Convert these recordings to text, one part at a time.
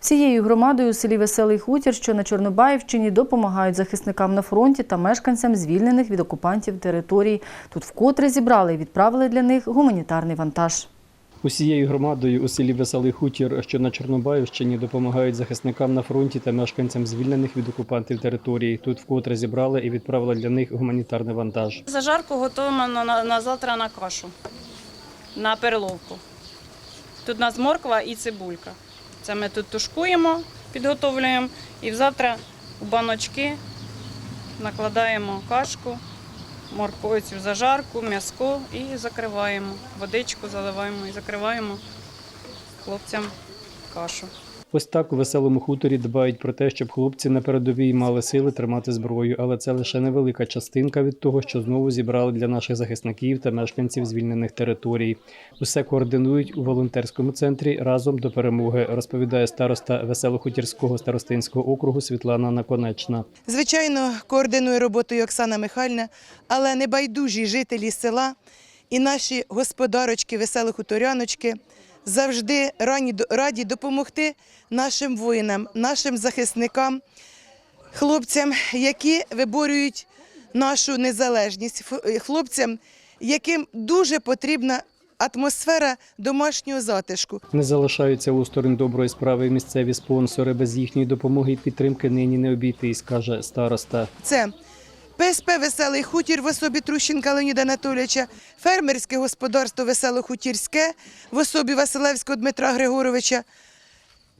Всією громадою у селі Веселий Хутір, що на Чорнобаївщині, допомагають захисникам на фронті та мешканцям звільнених від окупантів територій. Тут вкотре зібрали і відправили для них гуманітарний вантаж. Усією громадою у селі Веселий Хутір, що на Чорнобаївщині, допомагають захисникам на фронті та мешканцям звільнених від окупантів територій. Тут вкотре зібрали і відправили для них гуманітарний вантаж. Зажарку готуємо на, на, на завтра на кашу, на перловку. Тут у нас морква і цибулька. Це ми тут тушкуємо, підготовлюємо і завтра у баночки накладаємо кашку, морковицю цю зажарку, м'язко і закриваємо. Водичку заливаємо і закриваємо хлопцям кашу. Ось так у веселому хуторі дбають про те, щоб хлопці на передовій мали сили тримати зброю, але це лише невелика частинка від того, що знову зібрали для наших захисників та мешканців звільнених територій. Усе координують у волонтерському центрі разом до перемоги, розповідає староста Веселохутірського старостинського округу Світлана Наконечна. Звичайно, координує роботою Оксана Михайлівна, але небайдужі жителі села і наші господарочки, веселі хуторяночки завжди раді допомогти нашим воїнам, нашим захисникам, хлопцям, які виборюють нашу незалежність, ф- хлопцям, яким дуже потрібна атмосфера домашнього затишку. Не залишаються осторонь доброї справи місцеві спонсори. Без їхньої допомоги і підтримки нині не обійтись, каже староста. Це ПСП Веселий хутір в особі Трущенка Леоніда Анатолійовича, фермерське господарство Веселохутірське в особі Василевського Дмитра Григоровича.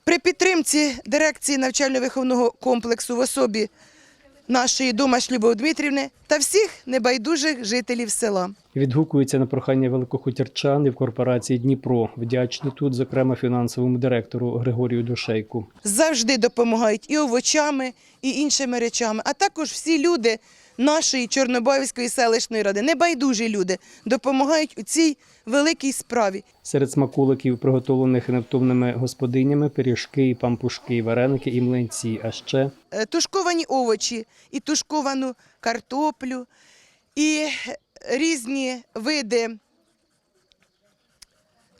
При підтримці дирекції навчально-виховного комплексу в особі нашої домаш Любов Дмитрівни та всіх небайдужих жителів села. Відгукуються на прохання великохутірчан і в корпорації Дніпро. Вдячні тут, зокрема, фінансовому директору Григорію Душейку. завжди допомагають і овочами, і іншими речами, а також всі люди нашої Чорнобаївської селищної ради, небайдужі люди, допомагають у цій великій справі. Серед смаколиків, приготовлених невтомними господинями, пиріжки, пампушки, вареники і млинці. А ще Е, тушковані овочі, і тушковану картоплю, і різні види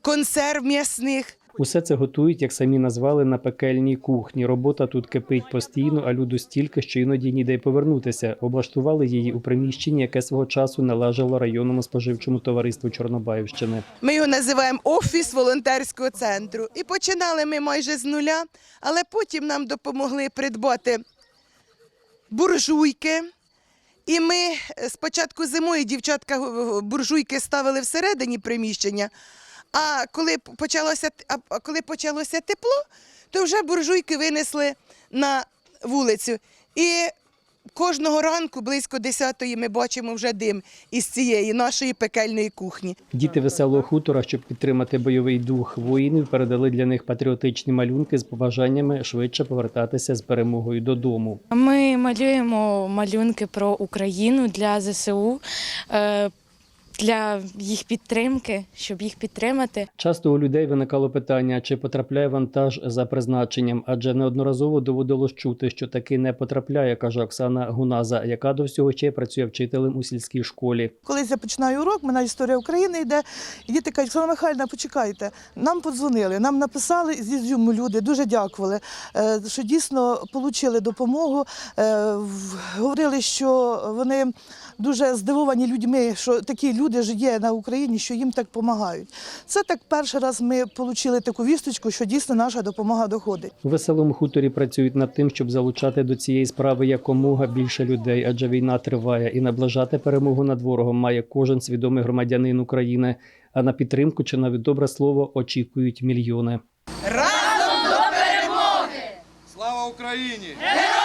консерв м'ясних. Усе це готують, як самі назвали, на пекельній кухні. Робота тут кипить постійно, а люду стільки, що іноді ніде й повернутися. Облаштували її у приміщенні, яке свого часу належало районному споживчому товариству Чорнобаївщини. Ми його називаємо офіс волонтерського центру. І починали ми майже з нуля, але потім нам допомогли придбати буржуйки. І ми спочатку зимою дівчатка буржуйки ставили всередині приміщення. А коли почалося а- коли почалося тепло, то вже буржуйки винесли на вулицю. І кожного ранку, близько 10-ї, ми бачимо вже дим із цієї нашої пекельної кухні. Діти веселого хутора, щоб підтримати бойовий дух воїнів, передали для них патріотичні малюнки з побажаннями швидше повертатися з перемогою додому. Ми малюємо малюнки про Україну для ЗСУ, е, для їх підтримки, щоб їх підтримати. Часто у людей виникало питання, чи потрапляє вантаж за призначенням, адже неодноразово доводилось чути, що таки не потрапляє, каже Оксана Гуназа, яка до всього ще працює вчителем у сільській школі. Колись я починаю урок, мене історія України йде, і діти кажуть, Оксана Михайлівна, почекайте. Нам подзвонили, нам написали з Ізюму люди, дуже дякували, е, що дійсно отримали допомогу. Е, Говорили, що вони дуже здивовані людьми, що такі люди ж є на Україні, що їм так допомагають. Це так перший раз ми отримали таку вісточку, що дійсно наша допомога доходить. У веселому хуторі працюють над тим, щоб залучати до цієї справи якомога більше людей, адже війна триває, і наближати перемогу над ворогом має кожен свідомий громадянин України. А на підтримку чи навіть добре слово очікують мільйони. Слава Україні! Героям